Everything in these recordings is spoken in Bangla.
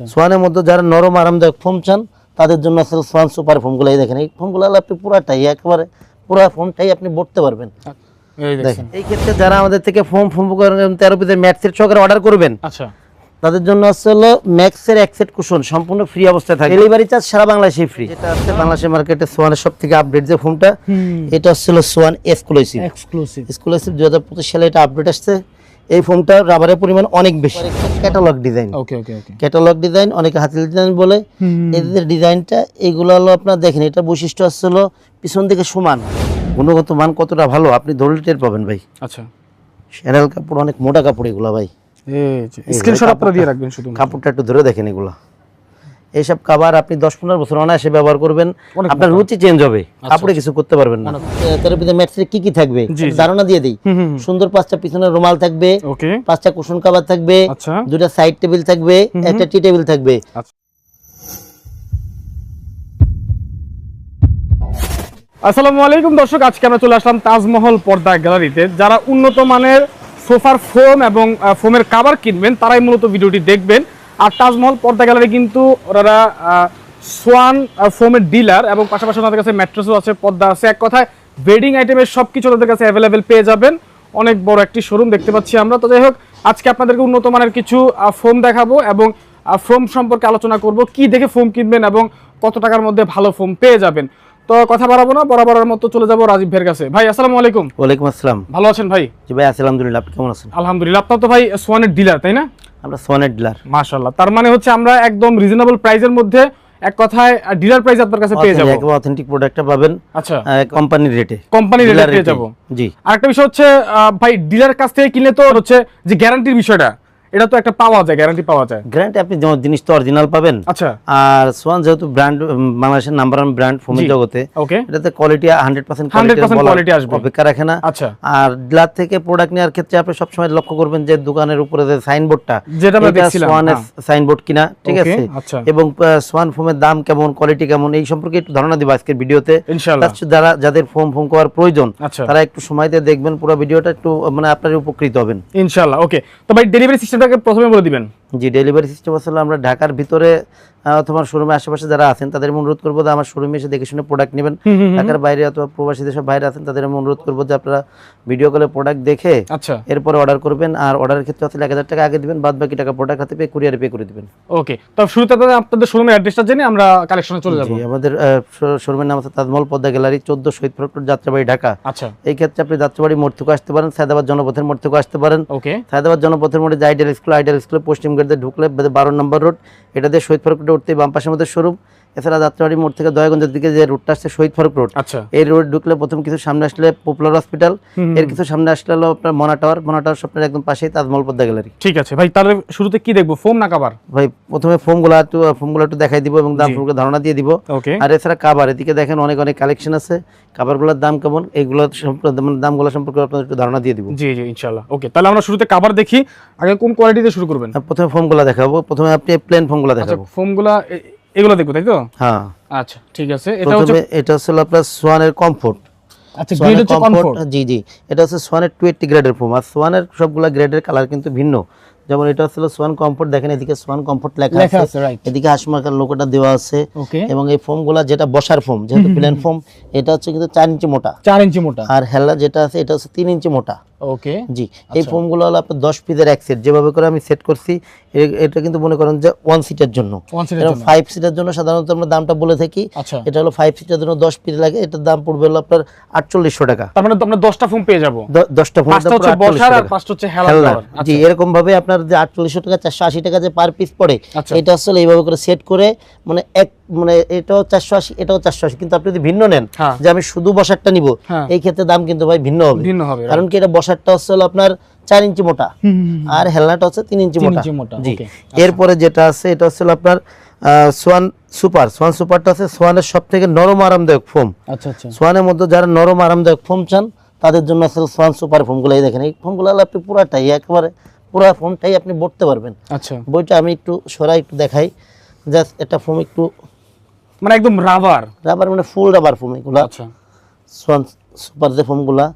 আচ্ছা। সোয়ানের মধ্যে যারা নরম আরামদায়ক ফোম চান তাদের জন্য আসলে সোয়ান সুপার ফোমগুলো এই দেখেন এই ফোমগুলো আপনি পুরাটাই একেবারে পুরা ফোমটাই আপনি বলতে পারবেন। এই দেখেন। এই ক্ষেত্রে যারা আমাদের থেকে ফোম ফোম তেরো পিসের ম্যাটসের সহকারে অর্ডার করবেন আচ্ছা। তাদের জন্য হলো ম্যাক্সের এক সেট কুশন সম্পূর্ণ ফ্রি অবস্থায় থাকে। ডেলিভারি চার্জ সারা বাংলাদেশে ফ্রি যেটা আছে বাংলাদেশের মার্কেটে সোয়ানের সব থেকে আপডেট যে ফোনটা এটা হচ্ছে হলো সোয়ান এক্সক্লুসিভ এক্সক্লুসিভ এক্সক্লুসিভ দুই হাজার পঁচিশ সালে এটা আপডেট আসছে। এই ফোমটা রাবারের পরিমাণ অনেক বেশি। Catalogue design okay okay okay catalogue design অনেকে হাতিল ডিজাইন বলে। এদের ডিজাইনটা এগুলো হলো আপনার দেখেন এটা বৈশিষ্ট্য হলো পিছন দিকে সমান। গুণগত মান কতটা ভালো আপনি ধরলে টের পাবেন ভাই। আচ্ছা। শেরাল কাপড় অনেক মোটা কাপড় এগুলো ভাই। এই যে স্ক্রিনশট আপনারা দিয়ে রাখবেন শুধু কাপড়টা একটু ধরে দেখেন এগুলো। এইসব কাবার আপনি দশ পনেরো বছর অনায়াসে ব্যবহার করবেন আপনার রুচি চেঞ্জ হবে কাপড়ে কিছু করতে পারবেন না। ম্যাটসে কি কি থাকবে। ধারণা দিয়ে দিই। সুন্দর পাঁচটা পিছনে রুমাল থাকবে পাঁচটা কুশন কাবার থাকবে আচ্ছা। দুটা সাইড টেবিল থাকবে একটা টি টেবিল থাকবে। আচ্ছা। আসসালামু আলাইকুম দর্শক আজকে আমরা চলে আসলাম তাজমহল পর্দা গ্যালারিতে। যারা উন্নত মানের সোফার ফোম এবং ফোমের কাভার কিনবেন তারাই মূলত ভিডিওটি দেখবেন। আর তাজমহল পর্দা গ্যালারি কিন্তু ওনারা সোয়ান ফোমের ডিলার এবং পাশাপাশি ওনাদের কাছে ম্যাট্রেসও আছে পর্দা আছে। এক কথায় বেডিং আইটেমের সব কিছু ওনাদের কাছে অ্যাভেলেবেল পেয়ে যাবেন। অনেক বড় একটি শোরুম দেখতে পাচ্ছি আমরা। তো যাই হোক আজকে আপনাদেরকে উন্নত মানের কিছু ফোম দেখাবো এবং ফোম সম্পর্কে আলোচনা করব। কি দেখে ফোম কিনবেন এবং কত টাকার মধ্যে ভালো ফোম পেয়ে যাবেন। তো কথা বাড়াবো না বরাবরের মতো চলে যাব রাজীব ভাইয়ের কাছে। ভাই আসসালামু আলাইকুম। ওয়ালাইকুম আসসালাম। ভালো আছেন ভাই? জি ভাই আছি আলহামদুলিল্লাহ। আপনি কেমন আছেন? আলহামদুলিল্লাহ আপনার তো ভাই সোয়ানের ডিলার তাই না? আমরা সোয়ানের ডিলার। মাশাআল্লাহ। তার মানে হচ্ছে আমরা একদম রিজনেবল প্রাইজের মধ্যে এক কথায় ডিলার প্রাইস আপনার কাছে পেয়ে যাব। একদম অথেন্টিক প্রোডাক্টটা পাবেন আচ্ছা। কোম্পানির রেটে কোম্পানি রেটে পেয়ে যাব। জি। আরেকটা বিষয় হচ্ছে ভাই ডিলার কাছ থেকে কিনলে তো হচ্ছে যে গ্যারান্টির বিষয়টা এটা তো একটা পাওয়া যায় গ্যারান্টি পাওয়া যায়। গ্যারান্টি আপনি যেমন জিনিস তো অরিজিনাল পাবেন। আচ্ছা। আর সোয়ান যেহেতু ব্র্যান্ড বাংলাদেশের নাম্বার ওয়ান ব্র্যান্ড জগতে ওকে এটাতে কোয়ালিটি হান্ড্রেড পার্সেন্ট 100% quality আসবে। অপেক্ষা রাখে না। আচ্ছা। আর ডিলার থেকে প্রোডাক্ট নেওয়ার ক্ষেত্রে আপনি লক্ষ্য করবেন যে দোকানের উপরে যে সাইনবোর্ডটা যেটা আমরা দেখছিলাম, সোয়ানের হ্যাঁ। সাইনবোর্ড কিনা ঠিক আছে? আচ্ছা। এবং সোয়ান ফোমের দাম কেমন কোয়ালিটি কেমন এই সম্পর্কে একটু ধারণা দিব আজকের ভিডিওতে। ইনশাআল্লাহ। যারা যাদের ফোম ফোম করার প্রয়োজন আচ্ছা। তারা একটু সময় দিয়ে দেখবেন পুরো ভিডিওটা একটু মানে আপনার উপকৃত হবেন। ইনশাআল্লাহ ওকে তো ভাই ডেলিভারি সিস্টেমটাকে প্রথমে বলে দিবেন। জি ডেলিভারি সিস্টেম আসলে আমরা ঢাকার ভিতরে অথবা শোরুমে আশেপাশে যারা আছেন তাদের অনুরোধ করব যে আমার শোরুমে এসে দেখে শুনে প্রোডাক্ট নেবেন। ঢাকার বাইরে অথবা প্রবাসী দেশের বাইরে আছেন তাদের আমি অনুরোধ করব যে আপনারা ভিডিও কলে প্রোডাক্ট দেখে আচ্ছা। এরপরে অর্ডার করবেন আর অর্ডারের ক্ষেত্রে আসলে এক হাজার টাকা আগে দিবেন বাদ বাকি টাকা প্রোডাক্ট হাতে পেয়ে কুরিয়ারে পে করে দিবেন। ওকে তো শুরুতে আপনাদের শোরুমের অ্যাড্রেসটা জেনে আমরা কালেকশনে চলে যাব। আমাদের শোরুমের নাম আছে তাজমহল পদ্মা গ্যালারি চোদ্দ শহীদ ফরক্টর যাত্রাবাড়ি ঢাকা। আচ্ছা। এই ক্ষেত্রে আপনি যাত্রাবাড়ি মোড় থেকে আসতে পারেন সায়দাবাদ জনপথের মোড় থেকে আসতে পারেন। ওকে সায়দাবাদ জনপথের মোড়ে যে আইডিয়াল স্কুল আইডিয়াল স্কুলে পশ্চিম গেট ঢুকলে বারো নম্বর রোড এটা দিয়ে শহীদ ফারুক রোডে উঠতে বাম পাশের মধ্যে শোরুম এছাড়া যাত্রাবাড়ি মোড় থেকে দয়াগঞ্জের দিকে যে রুটটা আসছে শহীদ ফারুক রোড আচ্ছা। এই রোড ঢুকলে প্রথম কিছু সামনে আসলে পপুলার হসপিটাল এর কিছু সামনে আসলে হলো আপনার মনা টাওয়ার মনা টাওয়ার স্বপ্নের একদম পাশেই তাজমহল পদ্মা গ্যালারি ঠিক আছে। ভাই তাহলে শুরুতে কি দেখব ফোম না কাবার ভাই প্রথমে ফোমগুলো একটু ফোমগুলো একটু দেখাই দিব এবং দাম সম্পর্কে ধারণা দিয়ে দিব। আর এছাড়া কাবার এদিকে দেখেন অনেক অনেক কালেকশন আছে। কাবারগুলোর দাম কেমন? এইগুলো সম্পর্কে মানে দামগুলো সম্পর্কে আপনাদের একটু ধারণা দিয়ে দিব। জি জি ইনশাআল্লাহ। ওকে তাহলে আমরা শুরুতে কাবার দেখি আগে কোন কোয়ালিটিতে শুরু করবেন? প্রথমে ফোমগুলো দেখাবো। প্রথমে আপনি প্লেন ফোমগুলো আচ্ছা দেখাবো। ফোমগুলা এ- এগুলো দেখব তাই তো? হ্যাঁ। আচ্ছা ঠিক আছে। এটা হচ্ছে এটা হচ্ছে আপনার সোয়ানের কমফোর্ট আচ্ছা গ্রেড হচ্ছে কমফোর্ট জি জি। এটা হচ্ছে সোয়ানের টু এইটটি গ্রেডের ফোম আর সোয়ানের সবগুলা গ্রেডের কালার কিন্তু ভিন্ন। যেমন এটা হচ্ছে সোয়ান কমফোর্ট দেখেন এদিকে সোয়ান কমফোর্ট লেখা আছে। এদিকে হাসমার্কার লোকটা দেওয়া আছে। ওকে এবং এই ফোমগুলা যেটা বসার ফোম যেহেতু প্লেন ফোম এটা হচ্ছে কিন্তু চার ইঞ্চি মোটা। চার ইঞ্চি মোটা। আর হেলা যেটা আছে এটা হচ্ছে তিন ইঞ্চি মোটা। ওকে জি এই ফোমগুলো হলো আপনার দশ পিসের এক সেট যেভাবে করে আমি সেট করছি এটা কিন্তু মনে করেন যে ওয়ান সিটের জন্য। ফাইভ সিটের জন্য। সাধারণত আমরা দামটা বলে থাকি। আচ্ছা। এটা হলো ফাইভ সিটের জন্য দশ পিস লাগে। এটার দাম পড়বে হলো আপনার আটচল্লিশশো টাকা। তার মানে তো আমরা দশটা ফোম পেয়ে যাব। দশটা ফোন বসার আর পাঁচটা হচ্ছে হেলার জি এরকম ভাবে আপনার যে আটচল্লিশশো টাকা চারশো আশি টাকা যে পার পিস পড়ে আচ্ছা। এটা আসলে এইভাবে করে সেট করে মানে এক মানে এটাও চারশো আশি এটাও চারশো আশি কিন্তু আপনি যদি ভিন্ন নেন হ্যাঁ। যে আমি শুধু বসারটা নিব হ্যাঁ। এই ক্ষেত্রে দাম কিন্তু ভাই ভিন্ন হবে। ভিন্ন হবে কারণ কি এটা বসারটা হচ্ছে হলো আপনার চার ইঞ্চি মোটা আর হেলনাটা হচ্ছে তিন ইঞ্চি মোটা। মোটা, জি। এরপরে যেটা আছে এটা হচ্ছে আপনার সোয়ান সুপার। সোয়ান সুপারটা আছে সোয়ানের সব থেকে নরম আরামদায়ক ফোম। আচ্ছা আচ্ছা। সোয়ানের মধ্যে যারা নরম আরামদায়ক ফোম চান তাদের জন্য আসলে সোয়ান সুপার ফোমগুলো। এই দেখেন এই ফোমগুলো আপনি পুরাটাই একেবারে পুরা ফোমটাই আপনি বলতে পারবেন। আচ্ছা। বইটা আমি একটু সরাই একটু দেখাই। জাস্ট এটা ফোম একটু মানে একদম রাবার রাবার মানে ফুল রাবার ফোম এগুলো। আচ্ছা। সোয়ান সুপার যে ফোমগুলা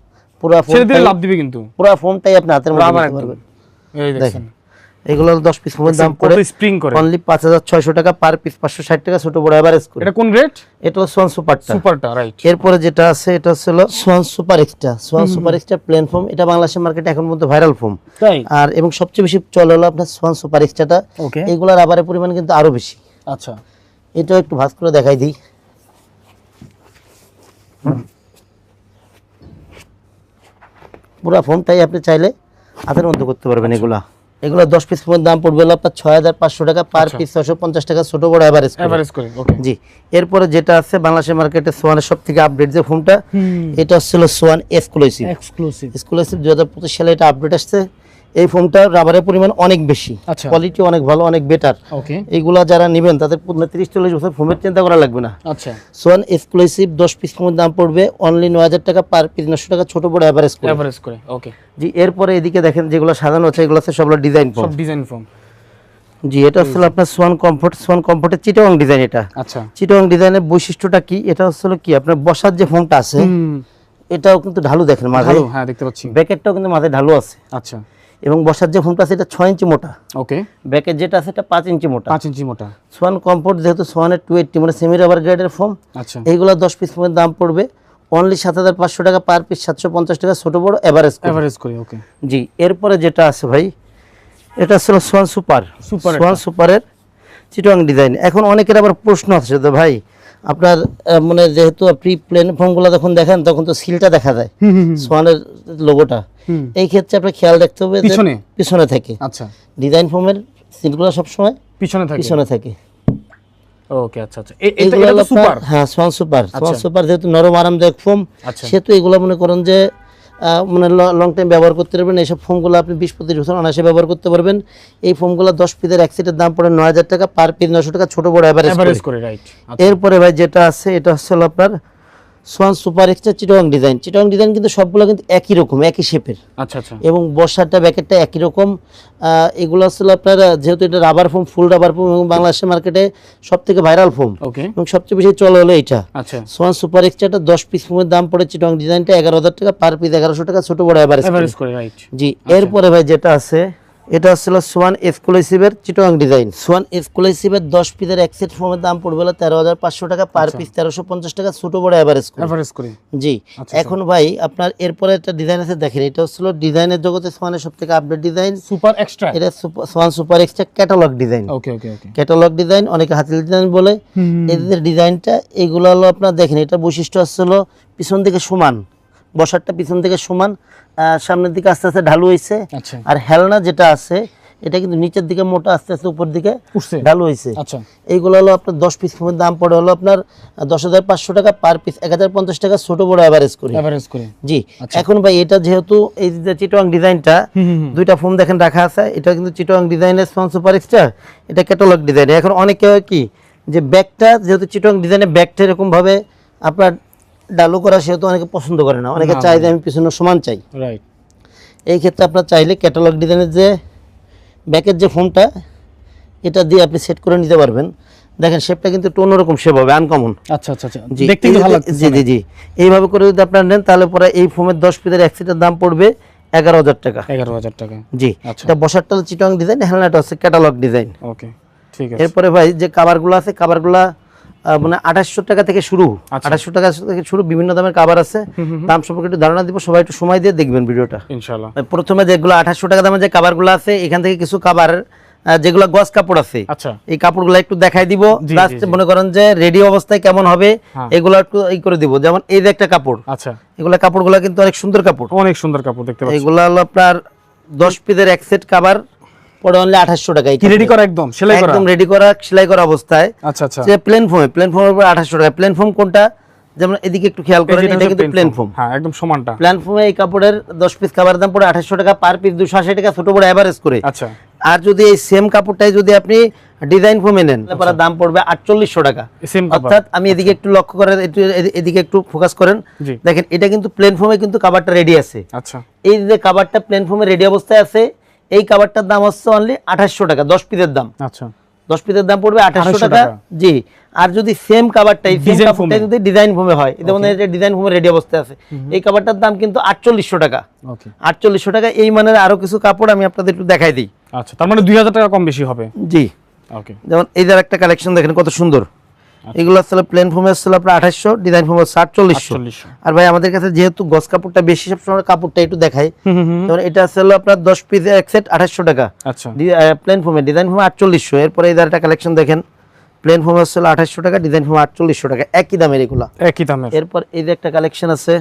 পুরা ফোম ছেড়ে দিলে লাভ দিবে কিন্তু। পুরা ফোমটাই আপনি হাতের মধ্যে রাবার একদম। পারবেন। এই দেখেন। এগুলো দশ পিস ফোমের দাম পড়ে স্প্রিং করে। অনলি পাঁচ হাজার ছয়শো টাকা পার পিস পাঁচশো ষাট টাকা ছোট বড় অ্যাভারেজ করে। এটা কোন রেট এটা হলো সোয়ান সুপারটা সুপারটা রাইট এরপরে যেটা আছে এটা হলো Swan super extra Swan super extra plain foam এটা বাংলাদেশের মার্কেটে এখন মধ্যে ভাইরাল ফোম তাই? আর এবং সবচেয়ে বেশি চলে হলো আপনার সোয়ান সুপার এক্সট্রাটা ওকে এইগুলোর রাবারের পরিমাণ কিন্তু আরও বেশি। আচ্ছা। এটাও একটু ভাজ করে দেখাই দিই। পুরো ফোনটাই আপনি চাইলে হাতের মধ্যে করতে পারবেন এগুলা। এগুলো দশ পিস ফোনের দাম পড়বে হলো আপনার ছয় হাজার পাঁচশো টাকা পার আচ্ছা। পিস ছশো পঞ্চাশ টাকা ছোট বড় অ্যাভারেজ এভারেজ করে জি। এরপরে যেটা আছে বাংলাদেশের মার্কেটে সোয়ানের সব থেকে আপডেট যে ফোনটা এটা হচ্ছিল সোয়ান এক্সক্লুসিভ এক্সক্লুসিভ এক্সক্লুসিভ দু হাজার পঁচিশ সালে এটা আপডেট আসছে। এই ফোনটা রাবারের পরিমাণ অনেক বেশি। আচ্ছা। কোয়ালিটি অনেক ভালো অনেক বেটার ওকে এইগুলা যারা নেবেন তাদের তিরিশ চল্লিশ বছর ফোমের চিন্তা করা লাগবে না। আচ্ছা। সোয়ান এক্সক্লুসিভ দশ পিস ফোমের দাম পড়বে অনলি নয় হাজার টাকা পার পিস নশো টাকা ছোট বড় অ্যাভারেজ করে। এভারেজ করে ওকে জি এরপরে এদিকে দেখেন যেগুলো সাজানো আছে এগুলো আছে সবগুলো ডিজাইন ফোম ডিজাইন ফর্ম জি এটা হচ্ছে আপনার সোয়ান কমফোর্ট সোয়ান কমফোর্টের চিটাং ডিজাইন এটা। আচ্ছা। চিটাং ডিজাইনের বৈশিষ্ট্যটা কি? এটা হচ্ছে কি আপনার বসার যে ফোমটা আছে এটাও কিন্তু ঢালু দেখেন মাঝে। ভালো হ্যাঁ দেখতে পাচ্ছি। ব্যাকেটটাও কিন্তু মাঝে ঢালু আছে। আচ্ছা। এবং বসার যে ফোমটা আছে এটা ছয় ইঞ্চি মোটা। ওকে ব্যাকেট যেটা আছে এটা পাঁচ ইঞ্চি মোটা। পাঁচ ইঞ্চি মোটা। সোয়ান কমফোর্ট যেহেতু সোয়ানের টু এইটটি মানে সেমি রাবার গ্রেডের ফোম আচ্ছা। এইগুলো দশ পিস ফোমের দাম পড়বে। অনলি সাত হাজার পাঁচশো টাকা পার পিস সাতশো পঞ্চাশ টাকা ছোটো বড় অ্যাভারেজ অ্যাভারেজ করে ওকে জি এরপরে যেটা আছে ভাই এটা ছিল সোয়ান সুপার সুপার সোয়ান সুপারের চিটং ডিজাইন এখন অনেকের আবার প্রশ্ন আছে তো ভাই আপনার মানে যেহেতু আপনি প্লেন ফোনগুলো যখন দেখেন তখন তো সিলটা দেখা যায়। সোয়ানের লোগোটা হুম। এই ক্ষেত্রে আপনার খেয়াল রাখতে হবে পিছনে? পিছনে থাকে। আচ্ছা। ডিজাইন ফর্মের সিলগুলো সবসময় পিছনে থাকে। পিছনে থাকে। ওকে আচ্ছা আচ্ছা। এটা সুপার হ্যাঁ সোয়ান সুপার সোয়ান। সুপার যেহেতু নরম আরামদায়ক ফোম সেহেতু এগুলো মনে করেন যে মানে লং টাইম ব্যবহার করতে পারবেন। এইসব ফোমগুলো আপনি বিশ পঁচিশ বছর অনায়াসে ব্যবহার করতে পারবেন। এই ফোমগুলো দশ পিসের এক সেটের দাম পড়ে নয় হাজার টাকা পার পিস নশো টাকা ছোট বড় অ্যাভারেজ করে। রাইট এরপরে ভাই যেটা আছে এটা হচ্ছে আপনার সোয়ান সুপার এক্সট্রা চিটং ডিজাইন। চিটং ডিজাইন কিন্তু সবগুলো কিন্তু একই রকম একই শেপের আচ্ছা আচ্ছা। এবং বর্ষারটা ব্যাকেটটা একই রকম। এগুলো আসলে আপনার যেহেতু এটা rubber foam full rubber foam এবং বাংলাদেশের মার্কেটে সব থেকে ভাইরাল ফোম এবং সবচেয়ে বেশি চলে হলো এটা আচ্ছা। সোয়ান সুপার এক্সট্রাটা দশ পিস ফোমের দাম পড়ে চিটং ডিজাইনটা এগারো হাজার টাকা পার পিস এগারোশো টাকা ছোট বড় এভারেজ করে। জি এরপরে ভাই যেটা আছে এটা হচ্ছিল সোয়ান এক্সক্লুসিভের চিটং ডিজাইন সোয়ান এক্সক্লুসিভের দশ পিসের এক সেট ফোমের দাম পড়বে হলো তেরো হাজার পাঁচশো টাকা পার পিস তেরোশো পঞ্চাশ টাকা ছোট বড় অ্যাভারেজ এভারেজ করে জি। আচ্ছা, এখন ভাই আপনার এরপরে একটা ডিজাইন আছে দেখেন এটা হচ্ছিল ডিজাইনের জগতে সোয়ানের সব থেকে আপডেট ডিজাইন সুপার এক্সট্রা এটা Swan super extra catalogue design okay okay okay catalogue design অনেকে হাতিল ডিজাইন বলে। এদের ডিজাইনটা এগুলো হলো আপনার দেখেন এটা বৈশিষ্ট্য আসছে হলো পিছন দিকে সমান। বসারটা পিছন থেকে সমান সামনের দিকে আস্তে আস্তে ঢালু হয়েছে আচ্ছা। আর হেলনা যেটা আছে এটা কিন্তু নিচের দিকে মোটা আস্তে আস্তে উপর দিকে উঠছে। ঢালু হয়েছে আচ্ছা। এইগুলো হলো আপনার দশ পিস ফোমের দাম পড়ে হলো আপনার দশ হাজার পাঁচশো টাকা পার পিস এক হাজার পঞ্চাশ টাকা ছোট বড় অ্যাভারেজ করে। জি। এখন ভাই এটা যেহেতু এই যে চিটোয়াং ডিজাইনটা দুইটা ফোন দেখেন রাখা আছে এটা কিন্তু চিটোয়াং ডিজাইনের সোয়ান সুপার এক্সট্রা এটা ক্যাটালগ ডিজাইন এখন অনেকে হয় কি যে ব্যাগটা যেহেতু চিটোয়াং ডিজাইনের ব্যাগটা এরকম ভাবে আপনার ডালু করা সেহেতু অনেকে পছন্দ করে না। অনেকে চাই যে আমি পিছনে সমান চাই। রাইট এই ক্ষেত্রে আপনার চাইলে ক্যাটালগ ডিজাইনের যে ব্যাকের যে ফোনটা এটা দিয়ে আপনি সেট করে নিতে পারবেন। দেখেন শেপটা কিন্তু একটু অন্যরকম শেপ হবে আনকমন আচ্ছা আচ্ছা আচ্ছা। জি দেখতে কিন্তু ভালো জি জি জি। এইভাবে করে যদি আপনারা নেন তাহলে পরে এই ফোমের দশ পিসের এক সেটের দাম পড়বে এগারো হাজার টাকা। এগারো হাজার টাকা। জি আচ্ছা। এটা বসারটা চিটং ডিজাইন হেলনাটা হচ্ছে ক্যাটালগ ডিজাইন ওকে ঠিক আছে। এরপরে ভাই যে কাভারগুলো আছে কাভারগুলা মানে আঠাশশো টাকা থেকে শুরু। আচ্ছা। আঠাশশো টাকা থেকে শুরু বিভিন্ন দামের কাবার আছে। দাম সম্পর্কে একটু ধারণা দিব সবাই একটু সময় দিয়ে দেখবেন ভিডিওটা। ইনশাআল্লাহ। প্রথমে যেগুলো আঠাশশো টাকা দামের যে কাভারগুলো আছে এখান থেকে কিছু কাভার যেগুলো গস কাপড় আছে আচ্ছা। এই কাপড়গুলো একটু দেখাই দিব। মনে করেন যে রেডি অবস্থায় কেমন হবে হ্যাঁ। এগুলো একটু এই করে দিব। যেমন এই যে একটা কাপড় আচ্ছা। এগুলা কাপড়গুলো কিন্তু অনেক সুন্দর কাপড়। অনেক সুন্দর কাপড় দেখতে পাচ্ছি। এগুলো হলো আপনার দশ পিসের এক সেট কাভার পরে অনলি আঠাশশো টাকা কি রেডি করা একদম? সেলাই করা? একদম রেডি করা সেলাই করা অবস্থায়। আচ্ছা আচ্ছা। যে প্লেন ফোমে প্লেন ফোমের উপর টাকা প্লেন ফোম কোনটা? যেমন এদিকে একটু খেয়াল করেন এটা কিন্তু প্লেন। ফোম হ্যাঁ একদম সমানটা। প্লেন ফোমে এই কাপড়ের দশ পিস কাভারের দাম পড়ে টাকা পার পিস দুশো আশি টাকা ছোট বড় করে। আচ্ছা। আর যদি এই সেম কাপড়টাই যদি আপনি ডিজাইন ফোমে নেন তারপরে দাম পড়বে আটচল্লিশশো টাকা। সেম অর্থাৎ আমি এদিকে একটু লক্ষ্য করেন একটু এদিকে একটু ফোকাস করেন। দেখেন এটা কিন্তু প্লেন ফোমে কিন্তু কাভারটা রেডি আছে। আচ্ছা। এই যে কাভারটা প্লেন ফোমে রেডি অবস্থায় আছে এই কাভারটার দাম হচ্ছে অনলি আঠাশশো টাকা দশ পিসের দাম। আচ্ছা। দশ পিসের দাম পড়বে আঠাশশো টাকা। জি আর যদি সেম কাভারটাই। যদি ডিজাইন ফোমে হয় যেমন ডিজাইন ফোমে রেডি অবস্থায় আছে এই কাভারটার দাম কিন্তু আটচল্লিশশো টাকা। আটচল্লিশশো টাকা এই মানের আরও কিছু কাপড় আমি আপনাদের একটু দেখাই দিই। আচ্ছা তার মানে দুই হাজার টাকা কম বেশি হবে? জি। ওকে যেমন এই একটা কালেকশন দেখেন কত সুন্দর। এগুলো আসলে প্লেন ফোমে আসলে আপনার আঠাশশো ডিজাইন ফোমে আটচল্লিশশো। আর ভাই আমাদের কাছে যেহেতু গস কাপড়টা বেশি সবসময় কাপড়টা একটু দেখাই যেমন এটা আসলে আপনার দশ পিস এক সেট আঠাশশো টাকা। আচ্ছা। প্লেন ফোমে ডিজাইন ফোমে আটচল্লিশশো। এরপরে এই একটা কালেকশন দেখেন প্লেন ফোমে আসলে আঠাশশো টাকা ডিজাইন ফোমে আটচল্লিশশো টাকা একই দামের এগুলা। একই দামের। এরপর এই যে একটা কালেকশন আছে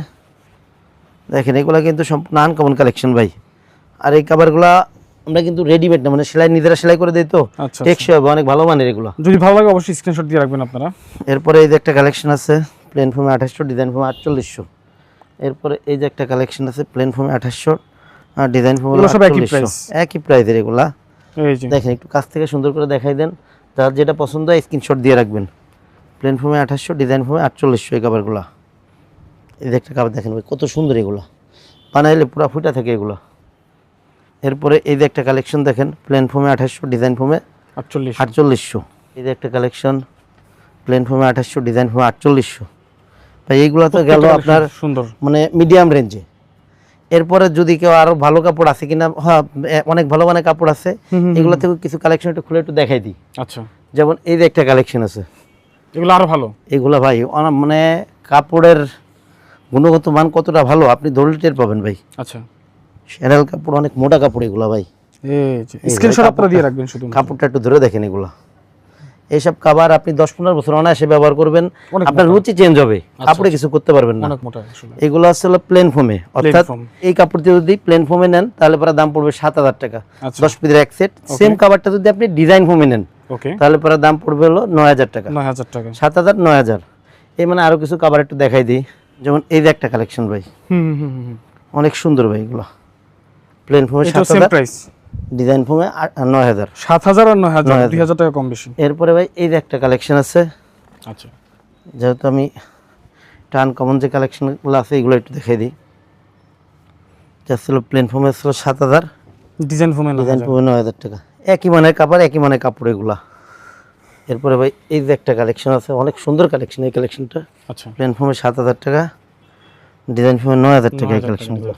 দেখেন এগুলা কিন্তু সম্পূর্ণ আনকমন কালেকশন ভাই। আর এই কাভারগুলা আমরা কিন্তু রেডিমেড না মানে সেলাই নিজেরা সেলাই করে দিই তো। আচ্ছা টেকসই হবে অনেক ভালো মানের এগুলো। যদি ভালো লাগে অবশ্যই স্ক্রিনশট দিয়ে রাখবেন আপনারা। এরপরে এই যে একটা কালেকশন আছে প্লেন ফোমে আঠাশশো ডিজাইন ফোমে আটচল্লিশশো। এরপরে এই যে একটা কালেকশন আছে প্লেন ফোমে আঠাশশো আর ডিজাইন সব একই প্রাইসের এগুলা। দেখেন একটু কাছ থেকে সুন্দর করে দেখাই দেন। যার যেটা পছন্দ হয় স্ক্রিনশট দিয়ে রাখবেন। প্লেন ফোমে আঠাশশো ডিজাইন ফর্মে আটচল্লিশশো এই কাবারগুলো এই যে একটা কাপড় দেখেন কত সুন্দর এগুলো। বানাইলে পুরা ফুটা থাকে এগুলো। এরপরে এই যে একটা কালেকশন দেখেন প্লেন ফোমে আঠাশশো ডিজাইন ফোমে আটচল্লিশ আটচল্লিশশো। এই যে একটা কালেকশন প্লেন ফোমে আঠাশশো ডিজাইন ফোমে আটচল্লিশশো। ভাই এইগুলো তো গেল আপনার সুন্দর। মানে মিডিয়াম রেঞ্জে এরপরে যদি কেউ আরও ভালো কাপড় আছে কিনা হ্যাঁ অনেক ভালো মানের কাপড় আছে এগুলো থেকে কিছু কালেকশন একটু খুলে একটু দেখাই দিই। আচ্ছা। যেমন এই যে একটা কালেকশন আছে। এগুলো আরও ভালো। এগুলো ভাই মানে কাপড়ের গুণগত মান কতটা ভালো আপনি ধরলে টের পাবেন ভাই। আচ্ছা। সেরাল কাপড় অনেক মোটা কাপড় এগুলো ভাই। স্ক্রিনশট আপনারা কাপড়টা- দিয়ে রাখবেন শুধু কাপড়টা একটু ধরে দেখেন এগুলো। এইসব কাবার আপনি দশ পনেরো বছর অনায়াসে ব্যবহার করবেন আপনার রুচি চেঞ্জ হবে কাপড়ে কিছু করতে পারবেন না। এগুলো আসলে প্লেন ফোমে অর্থাৎ এই কাপড় দিয়ে যদি প্লেন ফোমে নেন তাহলে পরে দাম পড়বে সাত হাজার টাকা। আচ্ছা। দশ পিসের এক সেট সেম কাভারটা যদি আপনি ডিজাইন ফোমে নেন তাহলে পরে দাম পড়বে হলো নয় হাজার টাকা। নয় হাজার টাকা। সাত হাজার নয় হাজার। এই মানে আরও কিছু কাভার একটু দেখাই দিই। যেমন এই যে একটা কালেকশন ভাই। অনেক সুন্দর ভাই এগুলো। প্লেন ফোমে এটা সাত হাজার প্রাইস ডিজাইন ফোমে নয় হাজার সাত হাজার আর নয় হাজার 9,000 দুই হাজার টাকা কম বেশি। এরপরে ভাই এই যে একটা কালেকশন আছে। আচ্ছা। যেহেতু আমি টান কমন যে কালেকশনগুলো আছে এগুলো একটু দেখাই দিই। যা ছিল প্লেন ফোমে ছিল সাত হাজার ডিজাইন ফোমে ডিজাইন ফোমে নয় হাজার টাকা। একই মানের কাপড় একই মানের কাপড় এগুলা। এরপরে ভাই এই যে একটা কালেকশন আছে অনেক সুন্দর কালেকশন এই কালেকশনটা আচ্ছা। প্লেন ফোমে সাত হাজার টাকা ডিজাইন ফোমে নয় হাজার টাকা এই কালেকশনগুলো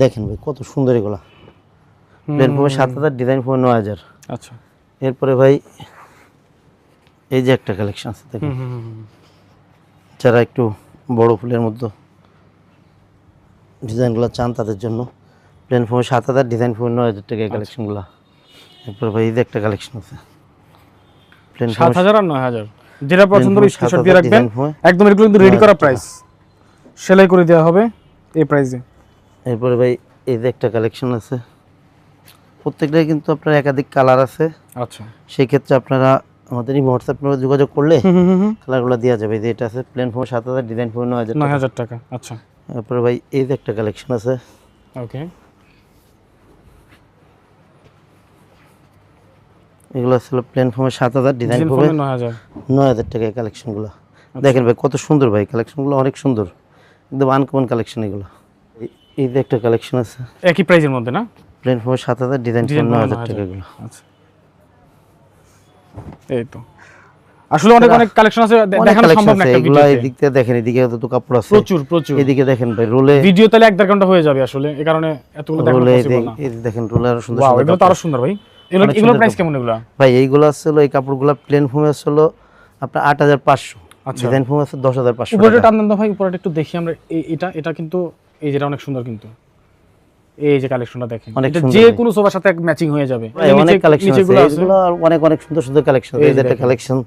দেখেন ভাই কত সুন্দর এগুলা। প্লেন ফোমে সাত হাজার ডিজাইন ফোমে নয় হাজার। আচ্ছা। এরপরে ভাই এই যে একটা কালেকশন আছে দেখেন। যারা একটু বড় ফুলের মধ্যে ডিজাইনগুলো চান তাদের জন্য প্লেন ফোমে সাত হাজার ডিজাইন ফোমে নয় হাজার টাকা এই কালেকশনগুলো এরপরে ভাই এই যে একটা কালেকশন আছে। প্লেন সাত হাজার আর নয় হাজার। যেটা পছন্দ স্ক্রিনশট দিয়ে রাখবেন। একদম এগুলো কিন্তু রেডি করা প্রাইস সেলাই করে দেওয়া হবে এই প্রাইসে এরপরে ভাই এই যে একটা কালেকশন আছে। প্রত্যেকটাই কিন্তু আপনার একাধিক কালার আছে। আচ্ছা। সেই ক্ষেত্রে আপনারা আমাদের এই হোয়াটসঅ্যাপ নম্বরে যোগাযোগ করলে কালারগুলো দেওয়া যাবে। যে এটা আছে প্লেন ফোমে সাত হাজার ডিজাইন ফোমে নয় হাজার নয় টাকা। হাজার টাকা আচ্ছা। এরপরে ভাই এই যে একটা কালেকশন আছে। ওকে। এগুলো ছিল প্লেন ফোমে সাত হাজার ডিজাইন ফোমে নয় হাজার। টাকা এই কালেকশনগুলো আচ্ছা। দেখেন ভাই কত সুন্দর ভাই কালেকশনগুলো অনেক সুন্দর। একদম আনকমন কালেকশন এগুলো। যে একটা কালেকশন আছে। একই প্রাইসের মধ্যে না? প্লেন ফোমে সাত হাজার ডিজাইন হাজার এগুলো আচ্ছা। এই তো। আসলে অনেক অনেক কালেকশন আছে দেখানো সম্ভব না একটা ভিডিওতে। এদিক থেকে দেখেন এদিকে তো কাপড় আছে। প্রচুর প্রচুর। এদিকে দেখেন ভাই রোলে ভিডিও তাহলে এক দেড় ঘণ্টা হয়ে যাবে আসলে এই কারণে এতগুলো দেখানো পসিবল না। দেখেন রোলে আরও সুন্দর সুন্দর এগুলো তো আরও সুন্দর ভাই। এগুলো সুন্দর প্রাইস কেমন এগুলো? ভাই এইগুলো আসলে এই কাপড়গুলো প্লেন ফোমে আসলে আপনার আট হাজার পাঁচশো। আচ্ছা। ডিজাইন ফোমে আছে দশ হাজার পাঁচশো উপরে টান দেন ভাই উপরে একটু দেখি আমরা এটা এটা কিন্তু এই যেটা অনেক সুন্দর কিন্তু। এই যে কালেকশনটা দেখেন। এটা যে কোনো সোফার সাথে ম্যাচিং হয়ে যাবে। অনেক কালেকশন আছে। এগুলো অনেক অনেক সুন্দর সুন্দর কালেকশন এই এই যে একটা কালেকশন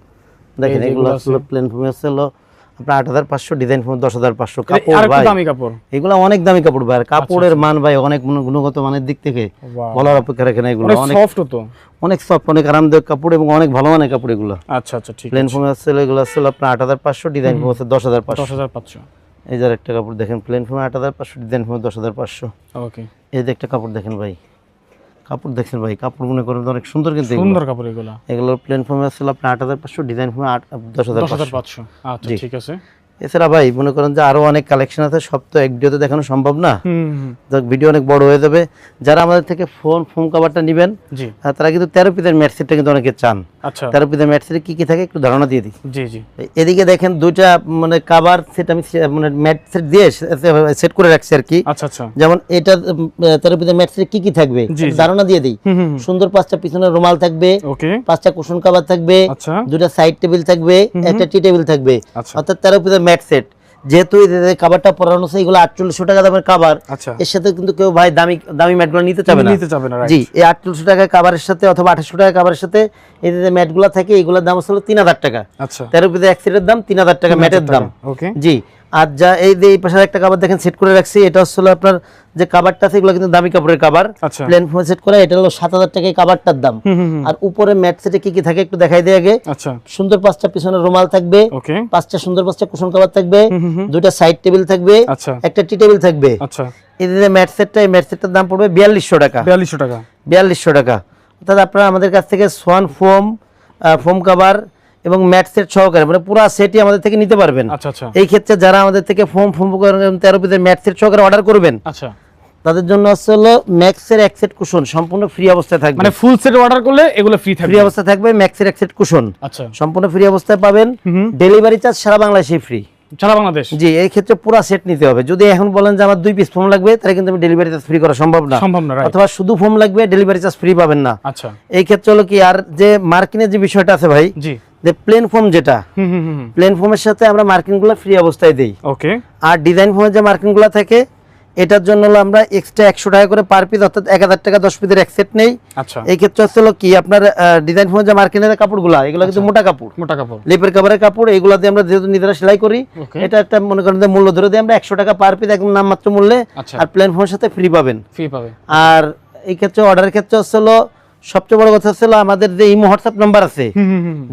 দেখেন এগুলো আসলে প্লেন ফোমে আছে হলো আপনার আট হাজার পাঁচশো ডিজাইন ফোমে দশ হাজার পাঁচশো। কাপড় ভাই দামি কাপড়। এগুলো অনেক দামি কাপড় ভাই। আর কাপড়ের মান ভাই অনেক গুণগত মানের দিক থেকে. বলার অপেক্ষা রাখে না এগুলো। অনেক অনেক সফট তো। অনেক সফট অনেক আরামদায়ক কাপড় এবং অনেক ভালো মানের কাপড় এগুলো। আচ্ছা আচ্ছা ঠিক প্লেন ফোমে আছে এগুলো আছে আপনার আট হাজার পাঁচশো ডিজাইন ফোমে আছে দশ হাজার পাঁচশো। দশ হাজার পাঁচশো। এই যার একটা কাপড় দেখেন প্লেন ফোমে আট হাজার পাঁচশো ডিজাইন ফোমে দশ হাজার পাঁচশো। ওকে এই যে একটা কাপড় দেখেন ভাই কাপড় দেখছেন ভাই কাপড় মনে করেন অনেক সুন্দর কিন্তু। সুন্দর কাপড় এগুলো। এগুলো প্লেন ফোমে আসলে আপনার আট হাজার পাঁচশো ডিজাইন ফোমে আট দশ হাজার পাঁচশো। আচ্ছা ঠিক আছে। এছাড়া ভাই মনে করেন যে আরও অনেক কালেকশন আছে সব তো এক ভিডিওতে দেখানো সম্ভব না। ভিডিও অনেক বড় হয়ে যাবে। যারা আমাদের থেকে ফোন ফোন কভারটা নেবেন তারা কিন্তু তেরো পিসের ম্যাট সেটটা কিন্তু অনেকে চান। আচ্ছা। তেরো পিসের ম্যাট সেটে কি কি থাকে একটু ধারণা দিয়ে দিই। এদিকে দেখেন দুইটা মানে কাভার সেট আমি মানে ম্যাট সেট দিয়ে সেট করে রাখছি আর কি। আচ্ছা আচ্ছা। যেমন এটা তেরো পিসের ম্যাট সেটে কি কি থাকবে। ধারণা দিয়ে দিই। সুন্দর পাঁচটা পিছনে রুমাল থাকবে। পাঁচটা কুশন কাভার থাকবে। দুটা সাইড টেবিল থাকবে। একটা টি টেবিল থাকবে। অর্থাৎ তেরো পিসের ম্যাট সেট। যেহেতু কাভারটা পরানো আছে এগুলো আটচল্লিশশো টাকা দামের কাভার আচ্ছা। এর সাথে কিন্তু কেউ ভাই দামি দামি ম্যাটগুলো নিতে চাবে না। নিতে চাবে না জি এই আটচল্লিশশো টাকা কাবারের সাথে অথবা আঠাশশো টাকা কাবারের সাথে এদের যে ম্যাটগুলো থাকে এগুলোর দাম আসলে তিন হাজার টাকা। আচ্ছা। তেরো পিতে এক সেটের দাম তিন হাজার টাকা ম্যাটের দাম। ওকে জি আর যা এই যে এই পাশে একটা কাবার দেখেন সেট করে রাখছি এটা হচ্ছে আপনার যে কাবারটা আছে এগুলো কিন্তু দামি কাপড়ের আচ্ছা। প্লেন ফোন সেট করা এটা হলো সাত হাজার টাকা কাবারটার দাম। আর উপরে ম্যাট সেটে কি কি থাকে একটু দেখাই দিয়ে আগে। আচ্ছা। সুন্দর পাঁচটা পিছনে রুমাল থাকবে। পাঁচটা সুন্দর পাঁচটা কুশন কাবার থাকবে। দুইটা সাইড টেবিল থাকবে। আচ্ছা। একটা টি টেবিল থাকবে। আচ্ছা। এই যে ম্যাট সেটটা এই ম্যাট সেটটার দাম পড়বে বিয়াল্লিশশো টাকা। বিয়াল্লিশশো টাকা। বিয়াল্লিশশো টাকা। অর্থাৎ আপনারা আমাদের কাছ থেকে সোয়ান ফোম ফোম কাভার এবং ম্যাট সেট সহকারে মানে পুরো সেটই আমাদের থেকে নিতে পারবেন। আচ্ছা আচ্ছা। এই ক্ষেত্রে যারা আমাদের থেকে ফোম ফোম তেরো পিসের ম্যাট সেট সহকারে অর্ডার করবেন আচ্ছা। তাদের জন্য হচ্ছে হলো ম্যাক্সের এক সেট কুশন সম্পূর্ণ ফ্রি অবস্থায় থাকবে। মানে ফুল সেট অর্ডার করলে এগুলো ফ্রি থাকবে। ফ্রি অবস্থায় থাকবে ম্যাক্সের এক সেট কুশন। আচ্ছা। সম্পূর্ণ ফ্রি অবস্থায় পাবেন। ডেলিভারি চার্জ সারা বাংলাদেশে ফ্রি। সারা বাংলাদেশ? জি এই ক্ষেত্রে পুরো সেট নিতে হবে। যদি এখন বলেন যে আমার দুই পিস ফোম লাগবে তাহলে কিন্তু আমি ডেলিভারি চার্জ ফ্রি করা সম্ভব না। সম্ভব না অথবা শুধু ফোম লাগবে ডেলিভারি চার্জ ফ্রি পাবেন না। আচ্ছা। এই ক্ষেত্রে হলো কি আর যে মার্কিনের যে বিষয়টা আছে ভাই জি। যে প্লেন ফোম যেটা হুম হুম হুম প্লেন ফোমের সাথে আমরা মার্কিনগুলো ফ্রি অবস্থায় দেই। ওকে আর ডিজাইন ফোমের যে মার্কিনগুলো থাকে এটার জন্য হলো আমরা এক্সট্রা একশো টাকা করে পার পিস অর্থাৎ এক হাজার টাকা দশ পিসের এক সেট নেই। আচ্ছা। এই ক্ষেত্রে হচ্ছে হলো কি আপনার ডিজাইন ফোমের যে মার্কিনের কাপড়গুলো এগুলো কিন্তু মোটা কাপড়। মোটা কাপড়। লেপের কাপড়ের কাপড় এগুলো দিয়ে আমরা যেহেতু নিজেরা সেলাই করি এটা একটা মনে করেন যে মূল্য ধরে দিয়ে আমরা একশো টাকা পার পিস একদম নামমাত্র মূল্যে আচ্ছা। আর প্লেন ফোনের সাথে ফ্রি পাবেন। ফ্রি পাবে আর এই ক্ষেত্রে অর্ডারের ক্ষেত্রে হচ্ছে হলো সবচেয়ে বড় কথা হচ্ছে আমাদের যে ইমো হোয়াটসঅ্যাপ নাম্বার আছে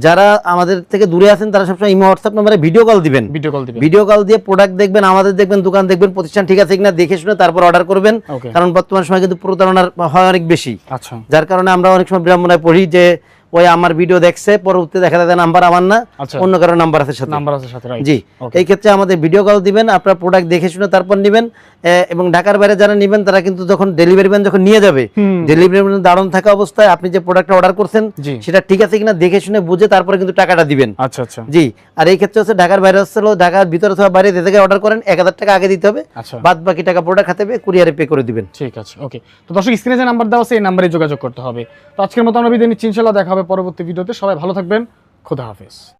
যারা আমাদের থেকে দূরে আছেন তারা সবসময় ইমো হোয়াটসঅ্যাপ নাম্বারে ভিডিও কল দিবেন। ভিডিও কল দিবেন। ভিডিও কল দিয়ে প্রোডাক্ট দেখবেন আমাদের দেখবেন দোকান দেখবেন প্রতিষ্ঠান ঠিক আছে কিনা দেখে শুনে তারপর অর্ডার করবেন। কারণ বর্তমান সময় কিন্তু প্রতারণার হয় অনেক বেশি। আচ্ছা। যার কারণে আমরা অনেক সময় বিড়ম্বনায় পড়ি যে ওই আমার ভিডিও দেখছে পরবর্তী দেখা যায় নাম্বার আমার না আচ্ছা। অন্য কারও নাম্বার আছে সাথে। নাম্বার আছে সাথে জি এই ক্ষেত্রে আমাদের ভিডিও কল দিবেন আপনার প্রোডাক্ট দেখে শুনে তারপর নেবেন এবং ঢাকার বাইরে যারা নেবেন তারা কিন্তু যখন ডেলিভারি ম্যান যখন নিয়ে যাবে ডেলিভারি ম্যান দাঁড়ানো থাকা অবস্থায় আপনি যে প্রোডাক্টটা অর্ডার করছেন সেটা ঠিক আছে কিনা দেখে শুনে বুঝে তারপরে কিন্তু টাকাটা দিবেন। আচ্ছা আচ্ছা। জি আর এই ক্ষেত্রে হচ্ছে ঢাকার বাইরে হচ্ছে ঢাকার ভিতরে অথবা বাইরে জায়গায় অর্ডার করেন এক হাজার টাকা আগে দিতে হবে আচ্ছা। বাদ বাকি টাকা প্রোডাক্ট হাতে পেয়ে কুরিয়ারে পে করে দিবেন। ঠিক আছে ওকে তো দর্শক স্ক্রিনে যে নাম্বার দেওয়া আছে এই নাম্বারে যোগাযোগ করতে হবে। তো আজকের মতো আমরা বিদায় নিচ্ছি ইনশাল্লাহ দেখা হবে পরবর্তী ভিডিওতে। সবাই ভালো থাকবেন। খোদা হাফেজ।